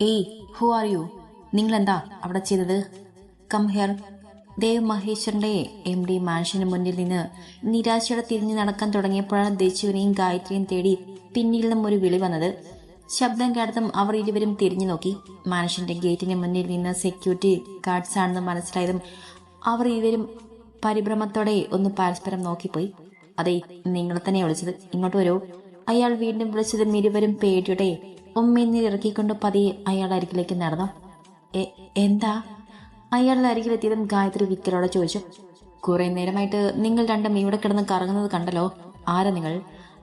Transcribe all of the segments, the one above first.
ഏയ് who are you നിങ്ങൾ എന്താ അവിടെ ചെയ്തത്? കം ഹിയർ ദേവ് മഹേശ്വരന്റെ എം ഡി മാൻഷന് മുന്നിൽ നിന്ന് നിരാശയോടെ തിരിഞ്ഞു നടക്കാൻ തുടങ്ങിയപ്പോഴാണ് ദേശുവിനെയും ഗായത്രിയും തേടി പിന്നിൽ നിന്നും ഒരു വിളി വന്നത്. ശബ്ദം കേട്ടതും അവർ ഇരുവരും തിരിഞ്ഞു നോക്കി. മാനുഷന്റെ ഗേറ്റിന് മുന്നിൽ നിന്ന് സെക്യൂരിറ്റി ഗാർഡ്സ് ആണെന്ന് മനസ്സിലായതും അവർ ഇരുവരും പരിഭ്രമത്തോടെ ഒന്ന് പരസ്പരം നോക്കിപ്പോയി. അതെ നിങ്ങൾ തന്നെ വിളിച്ചത്. ഇങ്ങോട്ട് വരൂ. അയാൾ വീണ്ടും വിളിച്ചതും ഇരുവരും പേടിയുടെ ഉമ്മീന്നിൽ ഇറക്കിക്കൊണ്ട് പതിയെ അയാളുടെ അരികിലേക്ക് നടന്നു. "എ- എന്താ? അയാളുടെ അരികിലെത്തിയതും ഗായത്രി വിക്കലോടെ ചോദിച്ചു. കുറെ നേരമായിട്ട് നിങ്ങൾ രണ്ടും ഇവിടെ കിടന്ന് കറങ്ങുന്നത് കണ്ടല്ലോ. ആരാ നിങ്ങൾ?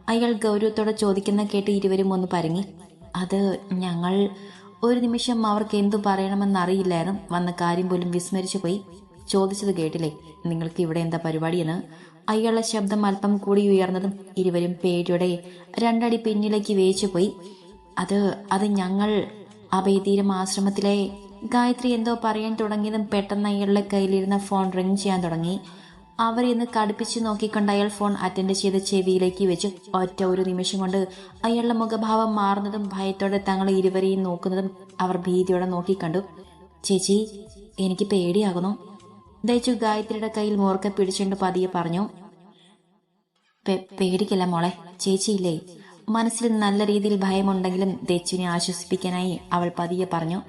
അയാൾ ഗൗരവത്തോടെ ചോദിക്കുന്ന കേട്ട് ഇരുവരും ഒന്ന് പരങ്ങി. അത് ഞങ്ങൾ ഒരു നിമിഷം അവർക്ക് എന്തു പറയണമെന്നറിയില്ലായിരുന്നു. വന്ന കാര്യം പോലും വിസ്മരിച്ചു പോയി. ചോദിച്ചത് കേട്ടില്ലേ? നിങ്ങൾക്ക് ഇവിടെ എന്താ പരിപാടിയെന്ന്? അയാളുടെ ശബ്ദം അല്പം കൂടി ഉയർന്നതും ഇരുവരും പേടിയുടെ രണ്ടടി പിന്നിലേക്ക് വേച്ചു പോയി. അത് അത് ഞങ്ങൾ അഭയതീരം ആശ്രമത്തിലെ ഗായത്രി എന്തോ പറയാൻ തുടങ്ങിയതും പെട്ടെന്ന് അയാളുടെ കയ്യിലിരുന്ന ഫോൺ റിങ് ചെയ്യാൻ തുടങ്ങി. അവരെന്ന് കടുപ്പിച്ച് നോക്കിക്കൊണ്ട് അയാൾ ഫോൺ അറ്റൻഡ് ചെയ്ത് ചെവിയിലേക്ക് വെച്ച്. ഒറ്റ ഒരു നിമിഷം കൊണ്ട് അയാളുടെ മുഖഭാവം മാറുന്നതും ഭയത്തോടെ തങ്ങൾ ഇരുവരെയും നോക്കുന്നതും അവർ ഭീതിയോടെ നോക്കിക്കണ്ടു. ചേച്ചി എനിക്ക് പേടിയാകുന്നു. ദയച്ചു ഗായത്രിയുടെ കയ്യിൽ മോർക്ക പിടിച്ചുകൊണ്ട് പതിയെ പറഞ്ഞു. പേടിക്കില്ല മോളെ ചേച്ചിയില്ലേ? മനസ്സിൽ നല്ല രീതിയിൽ ഭയമുണ്ടെങ്കിലും ദച്ചുവിനെ ആശ്വസിപ്പിക്കാനായി അവൾ പതിയെ പറഞ്ഞു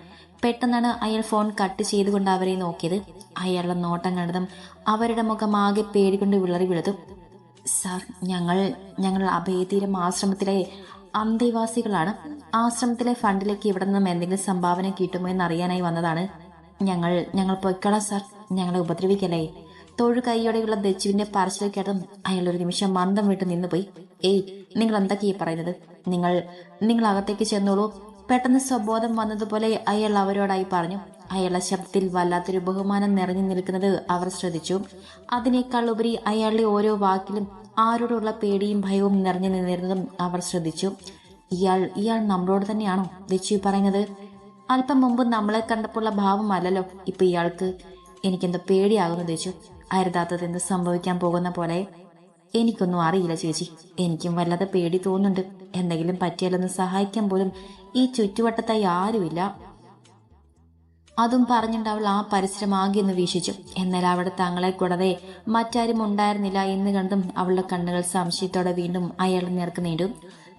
പെട്ടെന്നാണ് അയാൾ ഫോൺ കട്ട് ചെയ്തുകൊണ്ട് അവരെ നോക്കിയത്. അയാളുടെ നോട്ടം കണ്ടതും അവരുടെ മുഖം ആകെ പേടികൊണ്ട് വിളറി വിളതു സാർ ഞങ്ങൾ ഞങ്ങൾ അഭയതീരം ആശ്രമത്തിലെ അന്തേവാസികളാണ്. ആശ്രമത്തിലെ ഫണ്ടിലേക്ക് ഇവിടെ നിന്നും എന്തെങ്കിലും സംഭാവന കിട്ടുമോ എന്ന് അറിയാനായി വന്നതാണ്. ഞങ്ങൾ ഞങ്ങൾ പൊയ്ക്കോളാം സാർ. ഞങ്ങളെ ഉപദ്രവിക്കല്ലേ? തൊഴു കൈയോടെയുള്ള ദച്ചുവിന്റെ പറച്ചിൽ കേട്ടതും അയാൾ ഒരു നിമിഷം മന്ദം വിട്ട് നിന്നുപോയി. ഏയ് നിങ്ങൾ എന്തൊക്കെയാ പറയുന്നത്? നിങ്ങൾ നിങ്ങൾ അകത്തേക്ക് ചെന്നോളൂ. പെട്ടെന്ന് സ്വബോധം വന്നതുപോലെ അയാൾ അവരോടായി പറഞ്ഞു. അയാളുടെ ശബ്ദത്തിൽ വല്ലാത്തൊരു ബഹുമാനം നിറഞ്ഞു നിൽക്കുന്നത് അവർ ശ്രദ്ധിച്ചു. അതിനേക്കാൾ ഉപരി അയാളുടെ ഓരോ വാക്കിലും ആരോടുള്ള പേടിയും ഭയവും നിറഞ്ഞു നിന്നിരുന്നതും അവർ ശ്രദ്ധിച്ചു. ഇയാൾ ഇയാൾ നമ്മളോട് തന്നെയാണോ ദച്ചു പറയുന്നത്. അല്പം മുമ്പ് നമ്മളെ കണ്ടപ്പോഴുള്ള ഭാവമല്ലല്ലോ ഇപ്പൊ ഇയാൾക്ക്. എനിക്കെന്തോ പേടിയാകുന്നു ദച്ചു അരുതാത്തത് എന്ത് സംഭവിക്കാൻ പോകുന്ന പോലെ? എനിക്കൊന്നും അറിയില്ല ചേച്ചി. എനിക്കും വല്ലാതെ പേടി തോന്നുന്നുണ്ട്. എന്തെങ്കിലും പറ്റിയാലൊന്ന് സഹായിക്കാൻ പോലും ഈ ചുറ്റുവട്ടത്തായി ആരുമില്ല. അതും പറഞ്ഞിട്ട് അവൾ ആ പരിസരം ആകെ വീക്ഷിച്ചു. എന്നാൽ അവിടെ തങ്ങളെ കൂടാതെ മറ്റാരും ഉണ്ടായിരുന്നില്ല എന്ന് കണ്ടും അവളുടെ കണ്ണുകൾ സംശയത്തോടെ വീണ്ടും അയാളുടെ നേർക്ക് നീണ്ടു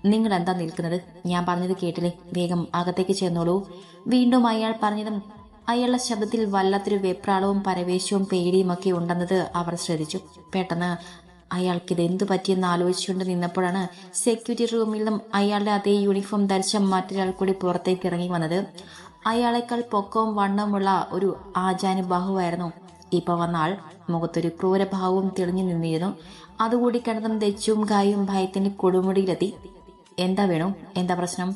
നിങ്ങൾ എന്താ നിൽക്കുന്നത്? ഞാൻ പറഞ്ഞത് കേട്ടില്ലേ? വേഗം അകത്തേക്ക് ചെന്നോളൂ വീണ്ടും അയാൾ പറഞ്ഞതും അയാളുടെ ശബ്ദത്തിൽ വല്ലാത്തൊരു വെപ്രാളവും പരവേശവും പേടിയും ഒക്കെ ഉണ്ടെന്നത് അവർ ശ്രദ്ധിച്ചു. പെട്ടെന്ന് അയാൾക്ക് ഇത് എന്തു പറ്റിയെന്ന് ആലോചിച്ചുകൊണ്ട് നിന്നപ്പോഴാണ് സെക്യൂരിറ്റി റൂമിൽ നിന്നും അയാളുടെ അതേ യൂണിഫോം ധരിച്ച മറ്റൊരാൾ കൂടി പുറത്തേക്ക് ഇറങ്ങി വന്നത്. അയാളെക്കാൾ പൊക്കവും വണ്ണവുമുള്ള ഒരു ആചാനുബാഹുവായിരുന്നു ഇപ്പൊ വന്ന ആൾ മുഖത്തൊരു ക്രൂരഭാവവും തെളിഞ്ഞു നിന്നിരുന്നു. അതുകൂടി കണ്ടതും ദച്ചും ഗായും ഭയത്തിന്റെ കൊടുമുടിയിലെത്തി. എന്താ വേണു? എന്താ പ്രശ്നം?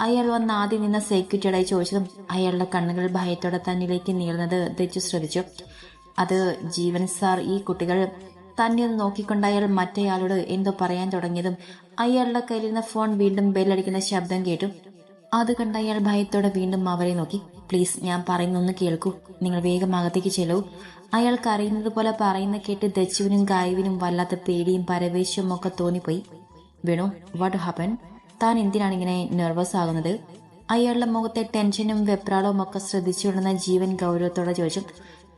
അയാൾ വന്ന് ആദ്യം നിന്ന സെക്യൂരിറ്റിയോടായി ചോദിച്ചതും അയാളുടെ കണ്ണുകൾ ഭയത്തോടെ തന്നിലേക്ക് നീളുന്നത് തെച്ചു ശ്രദ്ധിച്ചു. അത് ജീവൻ സാർ ഈ കുട്ടികൾ തന്നെ നോക്കിക്കൊണ്ട് അയാൾ മറ്റേയാളോട് എന്തോ പറയാൻ തുടങ്ങിയതും അയാളുടെ കയ്യിലിരുന്ന ഫോൺ വീണ്ടും ബെല്ലടിക്കുന്ന ശബ്ദം കേട്ടു. അത് കണ്ട അയാൾ ഭയത്തോടെ വീണ്ടും അവരെ നോക്കി. പ്ലീസ് ഞാൻ പറയുന്നൊന്ന് കേൾക്കൂ. നിങ്ങൾ വേഗം അകത്തേക്ക് ചെല്ലൂ. അയാൾക്ക് അറിയുന്നത് പോലെ പറയുന്ന കേട്ട് ദച്ചുവിനും ഗായുവിനും വല്ലാത്ത പേടിയും പരവേശവും ഒക്കെ തോന്നിപ്പോയി. വേണു വാട്ട് ഹാപ്പൻ താൻ എന്തിനാണ് ഇങ്ങനെ നെർവസ് ആകുന്നത്? അയാളുടെ മുഖത്തെ ടെൻഷനും വെപ്രാളവും ഒക്കെ ശ്രദ്ധിച്ചുകൊണ്ടുന്ന ജീവൻ ഗൗരവത്തോടെ ചോദിച്ചു.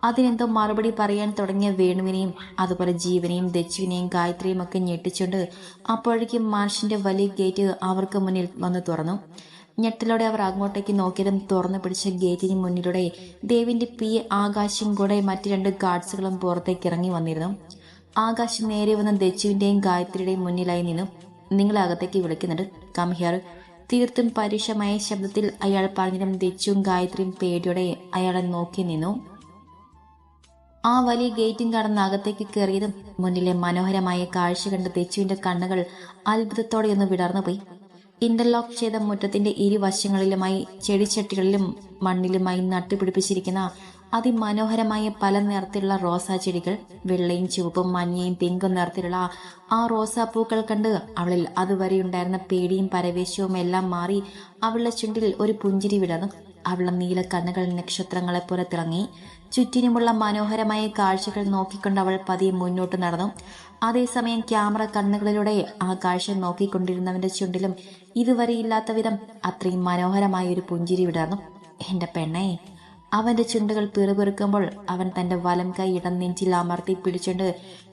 അതിനെന്തോ മറുപടി പറയാൻ തുടങ്ങിയ വേണുവിനെയും അതുപോലെ ജീവനെയും ദച്ചുവിനെയും ഗായത്രിയും ഒക്കെ ഞെട്ടിച്ചുകൊണ്ട് അപ്പോഴേക്കും മാർഷിന്റെ വലിയ ഗേറ്റ് അവർക്ക് മുന്നിൽ വന്ന് തുറന്നു. ഞെട്ടലോടെ അവർ അങ്ങോട്ടേക്ക് നോക്കിയതും തുറന്നു പിടിച്ച ഗേറ്റിന് മുന്നിലൂടെ ദേവിന്റെ പി ആകാശം കൂടെ മറ്റു രണ്ട് ഗാർഡ്സുകളും പുറത്തേക്ക് ഇറങ്ങി വന്നിരുന്നു. ആകാശം നേരെ വന്ന ദച്ചുവിന്റെയും ഗായത്രിയുടെയും മുന്നിലായി നിന്നു. നിങ്ങളെ അകത്തേക്ക് വിളിക്കുന്നുണ്ട്. കം ഹിയർ തീർത്തും പരുഷമായ ശബ്ദത്തിൽ അയാൾ പറഞ്ഞതും ദച്ചുവും ഗായത്രിയും പേടിയോടെ അയാളെ നോക്കി നിന്നു. ആ വലിയ ഗേറ്റും കടന്ന് അകത്തേക്ക് കയറിയതും മുന്നിലെ മനോഹരമായ കാഴ്ച കണ്ട് തെച്ചുവിന്റെ കണ്ണുകൾ അത്ഭുതത്തോടെ ഒന്ന് വിടർന്നു പോയി ഇന്റർലോക്ക് ചെയ്ത മുറ്റത്തിന്റെ ഇരുവശങ്ങളിലുമായി ചെടിച്ചട്ടികളിലും മണ്ണിലുമായി നട്ടുപിടിപ്പിച്ചിരിക്കുന്ന അതിമനോഹരമായ പല നിറത്തിലുള്ള റോസാ ചെടികൾ വെള്ളയും ചുവപ്പും മഞ്ഞയും പിങ്കും നിറത്തിലുള്ള ആ റോസാപ്പൂക്കൾ കണ്ട് അവളിൽ അതുവരെ ഉണ്ടായിരുന്ന പേടിയും പരവേശവും എല്ലാം മാറി അവളുടെ ചുണ്ടിൽ ഒരു പുഞ്ചിരി വിടർന്നു. അവളുടെ നീല കണ്ണുകൾ നക്ഷത്രങ്ങളെ പോലെ തിളങ്ങി. ചുറ്റിനുമുള്ള മനോഹരമായ കാഴ്ചകൾ നോക്കിക്കൊണ്ട് അവൾ പതിയെ മുന്നോട്ട് നടന്നു. അതേസമയം ക്യാമറ കണ്ണുകളിലൂടെ ആ കാഴ്ച നോക്കിക്കൊണ്ടിരുന്നവന്റെ ചുണ്ടിലും ഇതുവരെ ഇല്ലാത്ത വിധം അത്രയും മനോഹരമായ ഒരു പുഞ്ചിരി വിടർന്നു. എന്റെ പെണ്ണേ അവന്റെ ചുണ്ടുകൾ പിറുപിറുക്കുമ്പോൾ അവൻ തന്റെ വലം കൈ ഇടം നെഞ്ചിൽ അമർത്തി പിടിച്ചുകൊണ്ട്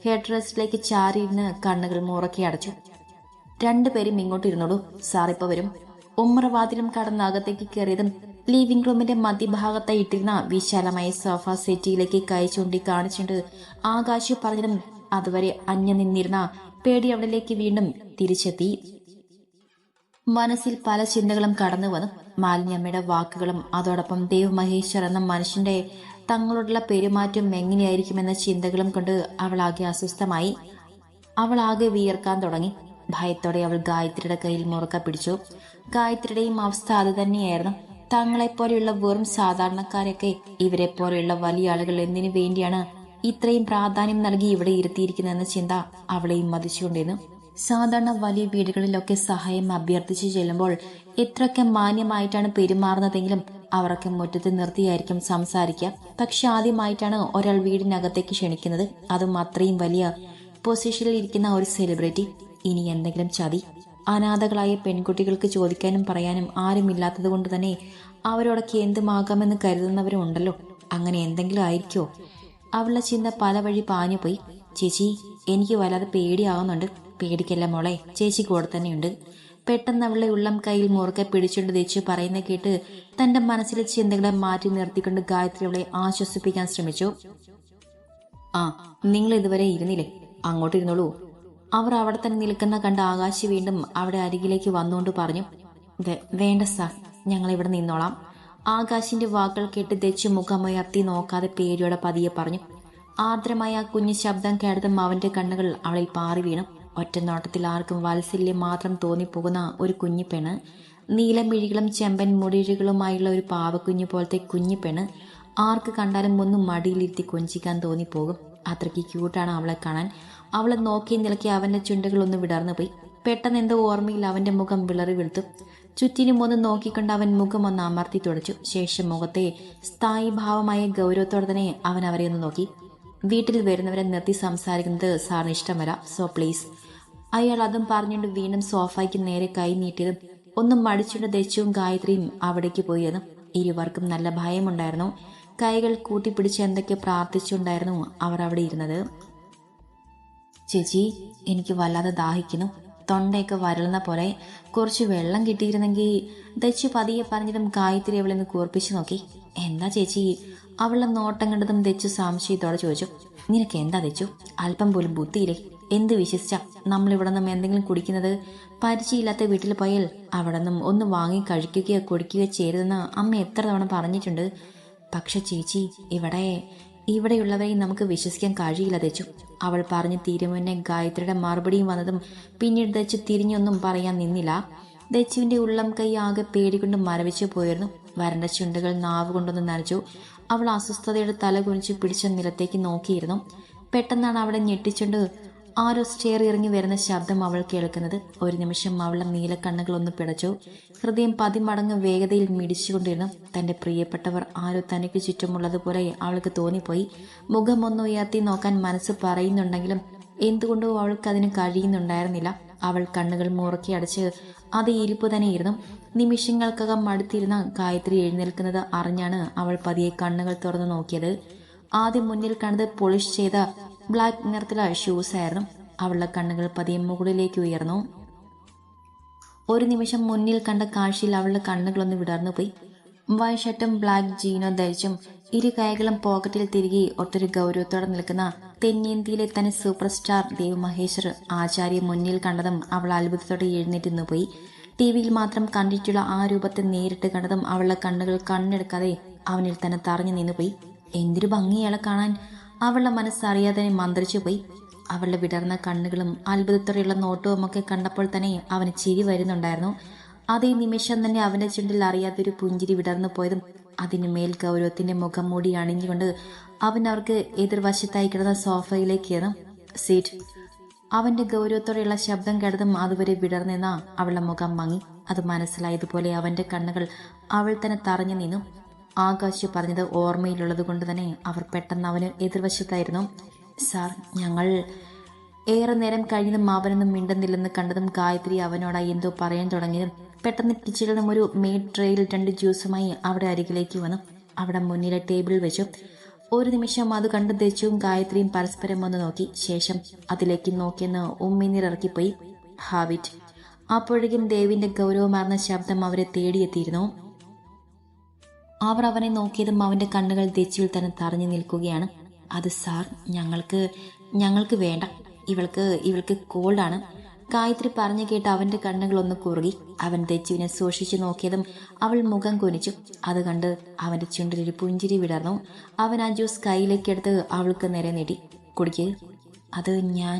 ഹെഡ് റെസ്റ്റിലേക്ക് ചാരിയിരുന്ന് കണ്ണുകൾ മുറക്കി അടച്ചു. രണ്ടുപേരും ഇങ്ങോട്ട് ഇരുന്നോളൂ സാറിപ്പോ വരും. ഉമ്മറവാതിലും കടന്ന് അകത്തേക്ക് കയറിയതും ലിവിംഗ് റൂമിന്റെ മധ്യഭാഗത്തായി ഇട്ടിരുന്ന വിശാലമായ സോഫ സെറ്റിയിലേക്ക് കൈ ചൂണ്ടി കാണിച്ചുകൊണ്ട് ആകാശ് പറഞ്ഞതും അതുവരെ അന്യ നിന്നിരുന്ന പേടി അവളിലേക്ക് വീണ്ടും തിരിച്ചെത്തി. മനസ്സിൽ പല ചിന്തകളും കടന്നു വന്നു മാലിന്യമ്മയുടെ വാക്കുകളും അതോടൊപ്പം ദേവ് മഹേശ്വർ എന്ന മനുഷ്യന്റെ തങ്ങളോടുള്ള പെരുമാറ്റം എങ്ങനെയായിരിക്കുമെന്ന ചിന്തകളും കൊണ്ട് അവൾ ആകെ അസ്വസ്ഥമായി. അവൾ ആകെ വിയർക്കാൻ തുടങ്ങി. ഭയത്തോടെ അവൾ ഗായത്രിയുടെ കയ്യിൽ മുറുക്ക പിടിച്ചു. ഗായത്രിയുടെയും അവസ്ഥ അത് തന്നെയായിരുന്നു. തങ്ങളെപ്പോലെയുള്ള വെറും സാധാരണക്കാരൊക്കെ ഇവരെ പോലെയുള്ള വലിയ ആളുകൾ എന്തിനു വേണ്ടിയാണ് ഇത്രയും പ്രാധാന്യം നൽകി ഇവിടെ ഇരുത്തിയിരിക്കുന്നതെന്ന ചിന്ത അവളെയും മതിച്ചുകൊണ്ടിരുന്നു. സാധാരണ വലിയ വീടുകളിലൊക്കെ സഹായം അഭ്യർത്ഥിച്ചു ചെല്ലുമ്പോൾ എത്രയൊക്കെ മാന്യമായിട്ടാണ് പെരുമാറുന്നതെങ്കിലും അവരൊക്കെ മുറ്റത്ത് നിർത്തിയായിരിക്കും സംസാരിക്കുക. പക്ഷെ ആദ്യമായിട്ടാണ് ഒരാൾ വീടിനകത്തേക്ക് ക്ഷണിക്കുന്നത്. അതും അത്രയും വലിയ പൊസിഷനിൽ ഇരിക്കുന്ന ഒരു സെലിബ്രിറ്റി. ഇനി എന്തെങ്കിലും ചതി? അനാഥകളായ പെൺകുട്ടികൾക്ക് ചോദിക്കാനും പറയാനും ആരുമില്ലാത്തത് കൊണ്ട് തന്നെ അവരോടൊക്കെ എന്തുമാകാമെന്ന് കരുതുന്നവരും ഉണ്ടല്ലോ അങ്ങനെ എന്തെങ്കിലും ആയിരിക്കോ? അവളുടെ ചിന്ത പല വഴി പാഞ്ഞു പോയി ചേച്ചി എനിക്ക് വല്ലാതെ പേടിയാവുന്നുണ്ട്. പേടിക്കല്ല മോളെ. ചേച്ചി കൂടെ തന്നെയുണ്ട്. പെട്ടെന്ന് അവളെ ഉള്ളം കയ്യിൽ മുറുക്കെ പിടിച്ചുകൊണ്ട് തെച്ചു പറയുന്ന കേട്ട് തന്റെ മനസ്സിലെ ചിന്തകളെ മാറ്റി നിർത്തിക്കൊണ്ട് ഗായത്രി അവളെ ആശ്വസിപ്പിക്കാൻ ശ്രമിച്ചു. ആ നിങ്ങൾ ഇതുവരെ ഇരുന്നില്ലേ? അങ്ങോട്ട് ഇരുന്നോളൂ. അവർ അവിടെ തന്നെ നിൽക്കുന്ന കണ്ട ആകാശ് വീണ്ടും അവിടെ അരികിലേക്ക് വന്നുകൊണ്ട് പറഞ്ഞു "വേ- വേണ്ട സാർ ഞങ്ങൾ ഇവിടെ നിന്നോളാം. ആകാശിന്റെ വാക്കുകൾ കേട്ട് തെച്ച് മുഖമുയർത്തി നോക്കാതെ പേടിയോടെ പതിയെ പറഞ്ഞു ആർദ്രമായ ആ കുഞ്ഞു ശബ്ദം കേട്ടതും അവന്റെ കണ്ണുകൾ അവളിൽ പാറി വീണു. ഒറ്റ നോട്ടത്തിൽ ആർക്കും വാത്സല്യം മാത്രം തോന്നിപ്പോകുന്ന ഒരു കുഞ്ഞിപ്പെണ് നീലമിഴികളും ചെമ്പൻ മുടിഴികളുമായുള്ള ഒരു പാവക്കുഞ്ഞു പോലത്തെ കുഞ്ഞിപ്പെണ് ആർക്ക് കണ്ടാലും ഒന്ന് മടിയിലിരുത്തി കൊഞ്ചിക്കാൻ തോന്നിപ്പോകും. അത്രയ്ക്ക് ക്യൂട്ടാണ് അവളെ കാണാൻ. അവളെ നോക്കി നിലക്കി അവന്റെ ചുണ്ടുകളൊന്ന് വിടർന്നു പോയി പെട്ടെന്ന് എന്തോ ഓർമ്മയിൽ അവന്റെ മുഖം വിളറി വെളുത്തു ചുറ്റിനും ഒന്ന് നോക്കിക്കൊണ്ട് അവൻ മുഖം ഒന്ന് അമർത്തി തുടച്ചു. ശേഷം മുഖത്തെ സ്ഥായി ഭാവമായ ഗൗരവത്തോടെ തന്നെ അവൻ അവരെ ഒന്ന് നോക്കി. വീട്ടിൽ വരുന്നവരെ നിർത്തി സംസാരിക്കുന്നത് സാറിന് ഇഷ്ടമല്ല. സോ പ്ലീസ് അയാൾ അതും പറഞ്ഞുകൊണ്ട് വീണ്ടും സോഫയ്ക്ക് നേരെ കൈ നീട്ടിയതും ഒന്നും മടിച്ചുകൊണ്ട് ദശുവും ഗായത്രിയും അവിടേക്ക് പോയതും ഇരുവർക്കും നല്ല ഭയമുണ്ടായിരുന്നു. കൈകൾ കൂട്ടിപ്പിടിച്ച് എന്തൊക്കെ പ്രാർത്ഥിച്ചുണ്ടായിരുന്നു അവർ അവിടെ ഇരുന്നത്? ചേച്ചി എനിക്ക് വല്ലാതെ ദാഹിക്കുന്നു. തൊണ്ടയൊക്കെ വരളുന്ന പോലെ കുറച്ച് വെള്ളം കിട്ടിയിരുന്നെങ്കിൽ ദച്ചു പതിയെ പറഞ്ഞതും ഗായത്രി അവളെ ഒന്ന് കൂർപ്പിച്ചു നോക്കി. എന്താ ചേച്ചി? അവളുടെ നോട്ടം കണ്ടതും ദച്ചു സംശയത്തോടെ ചോദിച്ചു. നിനക്ക് എന്താ ദച്ചു? അല്പം പോലും ബുദ്ധിയില്ലേ? എന്ത് വിശ്വസിച്ച? നമ്മളിവിടെ നിന്നും എന്തെങ്കിലും കുടിക്കുന്നത്? പരിചയമില്ലാത്ത വീട്ടിൽ പോയാൽ അവിടെ നിന്നും ഒന്ന് വാങ്ങി കഴിക്കുകയോ കുടിക്കുകയോ ചെയ്തെന്ന് അമ്മ എത്ര തവണ പറഞ്ഞിട്ടുണ്ട്. പക്ഷെ ചേച്ചി ഇവിടെ ഇവിടെയുള്ളവരെ നമുക്ക് വിശ്വസിക്കാൻ കഴിയില്ല തെച്ചു. അവൾ പറഞ്ഞ് തീരുമുന്നെ ഗായത്രിയുടെ മറുപടിയും വന്നതും പിന്നീട് ദച്ചു തിരിഞ്ഞൊന്നും പറയാൻ നിന്നില്ല. ദച്ചുവിന്റെ ഉള്ളം കൈ ആകെ പേടികൊണ്ട് മരവിച്ചു പോയിരുന്നു. വരണ്ട ചുണ്ടുകൾ നാവ് കൊണ്ടൊന്ന് നനച്ചു. അവൾ അസ്വസ്ഥതയുടെ തല കുനിച്ച് പിടിച്ച നിലത്തേക്ക് നോക്കിയിരുന്നു. പെട്ടെന്നാണ് അവളെ ഞെട്ടിച്ചുകൊണ്ട് ആരോ സ്റ്റെയർ ഇറങ്ങി വരുന്ന ശബ്ദം അവൾ കേൾക്കുന്നത്. ഒരു നിമിഷം അവളുടെ നീലക്കണ്ണുകളൊന്ന് പിടച്ചു. ഹൃദയം പതിമടങ്ങ് വേഗതയിൽ മിടിച്ചുകൊണ്ടിരുന്നു. തന്റെ പ്രിയപ്പെട്ടവർ ആരോ തനിക്ക് ചുറ്റുമുള്ളതുപോലെ അവൾക്ക് തോന്നിപ്പോയി. മുഖമൊന്ന് ഉയർത്തി നോക്കാൻ മനസ്സ് പറയുന്നുണ്ടെങ്കിലും എന്തുകൊണ്ടോ അവൾക്ക് അതിന് കഴിയുന്നുണ്ടായിരുന്നില്ല. അവൾ കണ്ണുകൾ മുറുക്കി അടച്ച് അതേ ഇരിപ്പ് തന്നെയിരുന്നു. നിമിഷങ്ങൾക്കകം മടുത്തിരുന്ന ഗായത്രി എഴുന്നേൽക്കുന്നത് അറിഞ്ഞാണ് അവൾ പതിയെ കണ്ണുകൾ തുറന്നു നോക്കിയത്. ആദ്യം മുന്നിൽ കണ്ടത് പോളിഷ് ചെയ്ത ബ്ലാക്ക് നിറത്തിലുള്ള ഷൂസ് ആയിരുന്നു അവളുടെ കണ്ണുകൾ പതിയെ മുകളിലേക്ക് ഉയർന്നു. ഒരു നിമിഷം മുന്നിൽ കണ്ട കാഴ്ചയിൽ അവളുടെ കണ്ണുകളൊന്ന് വിടർന്നു പോയി വൈറ്റ് ഷർട്ടും ബ്ലാക്ക് ജീനോ ധരിച്ചും ഇരു കൈകളും പോക്കറ്റിൽ തിരികെ ഒത്തൊരു ഗൗരവത്തോടെ നിൽക്കുന്ന തെന്നിന്ത്യയിലെ തന്നെ സൂപ്പർ സ്റ്റാർ ദേവ് മഹേശ്വർ ആചാര്യ മുന്നിൽ കണ്ടതും അവൾ അത്ഭുതത്തോടെ എഴുന്നേറ്റ് നിന്നുപോയി. ടി വിയിൽ മാത്രം കണ്ടിട്ടുള്ള ആ രൂപത്തെ നേരിട്ട് കണ്ടതും അവളുടെ കണ്ണുകൾ കണ്ണെടുക്കാതെ അവനിൽ തന്നെ തറഞ്ഞു നിന്നുപോയി. എന്തൊരു ഭംഗിയാളെ കാണാൻ. അവളുടെ മനസ്സറിയാതെ മന്ത്രിച്ചു പോയി അവളുടെ വിടർന്ന കണ്ണുകളും അത്ഭുതത്തോടെയുള്ള നോട്ടവും ഒക്കെ കണ്ടപ്പോൾ തന്നെ അവന് ചിരി വരുന്നുണ്ടായിരുന്നു. അതേ നിമിഷം തന്നെ അവന്റെ ചുണ്ടിൽ അറിയാത്തൊരു പുഞ്ചിരി വിടർന്നു പോയതും അതിനുമേൽ ഗൗരവത്തിന്റെ മുഖം മൂടി അണിഞ്ഞുകൊണ്ട് അവൻ അവർക്ക് എതിർവശത്തായി കിടന്ന സോഫയിലേക്ക് കയറും. സീറ്റ്. അവന്റെ ഗൗരവത്തോടെയുള്ള ശബ്ദം കേട്ടതും അതുവരെ വിടർന്നെന്ന അവളുടെ മുഖം മങ്ങി. അത് മനസ്സിലായതുപോലെ അവന്റെ കണ്ണുകൾ അവൾ തന്നെ തറഞ്ഞു നിന്നു. ആകാശ് പറഞ്ഞത് ഓർമ്മയിലുള്ളത് കൊണ്ട് തന്നെ അവർ പെട്ടെന്ന് അവന് എതിർവശത്തായിരുന്നു. സാർ ഞങ്ങൾ ഏറെ നേരം കഴിഞ്ഞതും അവനൊന്നും മിണ്ടുന്നില്ലെന്ന് കണ്ടതും ഗായത്രി അവനോടായി എന്തോ പറയാൻ തുടങ്ങിയതും പെട്ടെന്ന് കിച്ചണിൽ നിന്നും ഒരു മെയ്ഡ് ട്രെയിൽ രണ്ട് ജ്യൂസുമായി അവിടെ അരികിലേക്ക് വന്നു. അവിടെ മുന്നിലെ ടേബിളിൽ വെച്ചു. ഒരു നിമിഷം അത് കണ്ട് ദച്ചുവും ഗായത്രിയും പരസ്പരം ഒന്ന് നോക്കി. ശേഷം അതിലേക്ക് നോക്കിയെന്ന് ഉമ്മിനിറക്കിപ്പോയി ഹാവിറ്റ്. അപ്പോഴേക്കും ദേവിന്റെ ഗൗരവമാർന്ന ശബ്ദം അവരെ തേടിയെത്തിയിരുന്നു. അവർ അവനെ നോക്കിയതും അവന്റെ കണ്ണുകൾ തെച്ചിയിൽ തന്നെ തറഞ്ഞു നിൽക്കുകയാണ്. അത് സാർ ഞങ്ങൾക്ക് ഞങ്ങൾക്ക് വേണ്ട. ഇവൾക്ക് ഇവൾക്ക് കോൾഡാണ് ഗായത്രി പറഞ്ഞു കേട്ട് അവന്റെ കണ്ണുകൾ ഒന്ന് കുറുകി അവൻ ദച്ചുവിനെ സൂക്ഷിച്ചു നോക്കിയതും അവൾ മുഖം കുനിച്ചു. അത് കണ്ട് അവന്റെ ചുണ്ടിലൊരു പുഞ്ചിരി വിടർന്നു. അവൻ ആ ജ്യൂസ് കയ്യിലേക്ക് എടുത്ത് അവൾക്ക് നേരെ നീട്ടി. കുടിക്കുക അത് ഞാൻ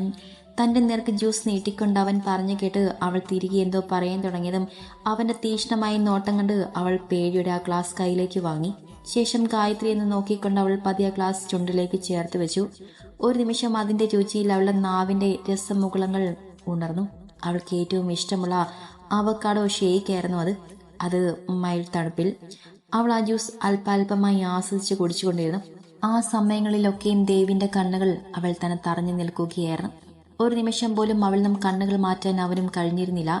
തന്റെ നേർക്ക് ജ്യൂസ് നീട്ടിക്കൊണ്ട് അവൻ പറഞ്ഞു കേട്ട് അവൾ തിരികെ എന്തോ പറയാൻ തുടങ്ങിയതും അവന്റെ തീക്ഷ്ണമായ നോട്ടം കണ്ട് അവൾ പേടിയുടെ ആ ഗ്ലാസ് കയ്യിലേക്ക് വാങ്ങി. ശേഷം ഗായത്രി എന്ന് നോക്കിക്കൊണ്ട് അവൾ പതിയ ഗ്ലാസ് ചുണ്ടിലേക്ക് ചേർത്ത് വെച്ചു. ഒരു നിമിഷം അതിന്റെ രുചിയിൽ അവളുടെ നാവിന്റെ രസമുകുളങ്ങൾ ഉണർന്നു. അവൾക്ക് ഏറ്റവും ഇഷ്ടമുള്ള അവക്കാടോ ഷേക്കായിരുന്നു അത്. അത് മയിൽ തണുപ്പിൽ. അവൾ ആ ജ്യൂസ് അല്പാൽപമായി ആസ്വദിച്ച് കുടിച്ചുകൊണ്ടിരുന്നു. ആ സമയങ്ങളിലൊക്കെയും ദേവിന്റെ കണ്ണുകൾ അവൾ തന്നെ തറഞ്ഞു നിൽക്കുകയായിരുന്നു. ഒരു നിമിഷം പോലും അവളിനും കണ്ണുകൾ മാറ്റാൻ അവനും കഴിഞ്ഞിരുന്നില്ല.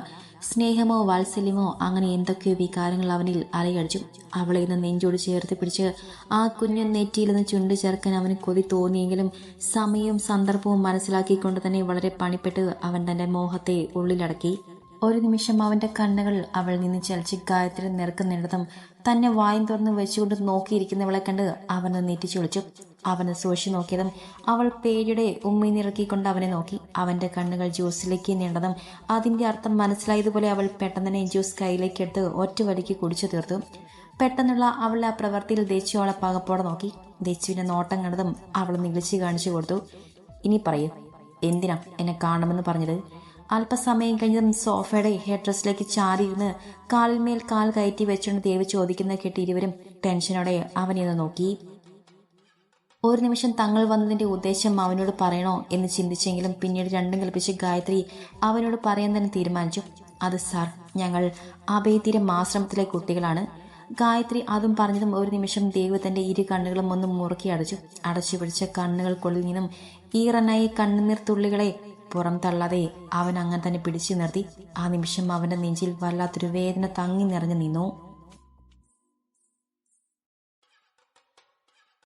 സ്നേഹമോ വാത്സല്യമോ അങ്ങനെ എന്തൊക്കെയോ വികാരങ്ങൾ അവനിൽ അലയടിച്ചു. അവളെ ഇന്ന് നെഞ്ചോട് ചേർത്ത് പിടിച്ച് ആ കുഞ്ഞു നെറ്റിയിൽ നിന്ന് ചുണ്ടു ചേർക്കാൻ അവന് കൊതി തോന്നിയെങ്കിലും സമയവും സന്ദർഭവും മനസ്സിലാക്കിക്കൊണ്ട് തന്നെ വളരെ പണിപ്പെട്ട് അവൻ തന്റെ മോഹത്തെ ഉള്ളിലടക്കി. ഒരു നിമിഷം അവന്റെ കണ്ണുകൾ അവൾ നിന്ന് ചലിച്ച് ഗായത്രി നിറക്കുന്നിടത്തും തന്നെ വായും തുറന്ന് വെച്ചുകൊണ്ട് നോക്കിയിരിക്കുന്നവളെ കണ്ട് അവന് ചൊളിച്ചു അവന് സൂക്ഷിച്ചു നോക്കിയതും അവൾ പേടിയുടെ ഉമ്മിനിറക്കിക്കൊണ്ട് അവനെ നോക്കി. അവന്റെ കണ്ണുകൾ ജ്യൂസിലേക്ക് നീണ്ടതും അതിന്റെ അർത്ഥം മനസ്സിലായതുപോലെ അവൾ പെട്ടെന്ന് തന്നെ ജ്യൂസ് കയ്യിലേക്ക് എടുത്ത് ഒറ്റ വലിക്ക് കുടിച്ചു തീർത്തു. പെട്ടെന്നുള്ള അവളുടെ ആ പ്രവൃത്തിയിൽ ദേശു അവളെ പകപ്പോടെ നോക്കി. ദേച്ചുവിന്റെ നോട്ടം കണ്ടതും അവൾ നിഗളിച്ച് കാണിച്ചു കൊടുത്തു. ഇനി പറയൂ എന്തിനാ എന്നെ കാണുമെന്ന് പറഞ്ഞത്? അല്പസമയം കഴിഞ്ഞതും സോഫയുടെ ഹെയർ ഡ്രസ്സിലേക്ക് ചാരിയിരുന്ന് കാലിന്മേൽ കാൽ കയറ്റി വെച്ചുകൊണ്ട് ദേവി ചോദിക്കുന്ന കേട്ട് ഇരുവരും ടെൻഷനോടെ അവനെ നോക്കി. ഒരു നിമിഷം തങ്ങൾ വന്നതിന്റെ ഉദ്ദേശം അവനോട് പറയണോ എന്ന് ചിന്തിച്ചെങ്കിലും പിന്നീട് രണ്ടും കൽപ്പിച്ച് ഗായത്രി അവനോട് പറയാൻ തന്നെ തീരുമാനിച്ചു. അത് സാർ ഞങ്ങൾ അഭയതീരം ആശ്രമത്തിലെ കുട്ടികളാണ്. ഗായത്രി അതും പറഞ്ഞതും ഒരു നിമിഷം ദേവ് തന്റെ ഇരു കണ്ണുകളും ഒന്ന് മുറുക്കി അടച്ചു. അടച്ചു പിടിച്ച കണ്ണുകൾക്കുള്ളിൽ നിന്നും ഈറനായി കണ്ണുനീർ തുള്ളികളെ പുറം തള്ളാതെ അവൻ അങ്ങനെ തന്നെ പിടിച്ചു നിർത്തി. ആ നിമിഷം അവന്റെ നെഞ്ചിൽ വല്ലാത്തൊരു വേദന തങ്ങി നിറഞ്ഞു നിന്നു.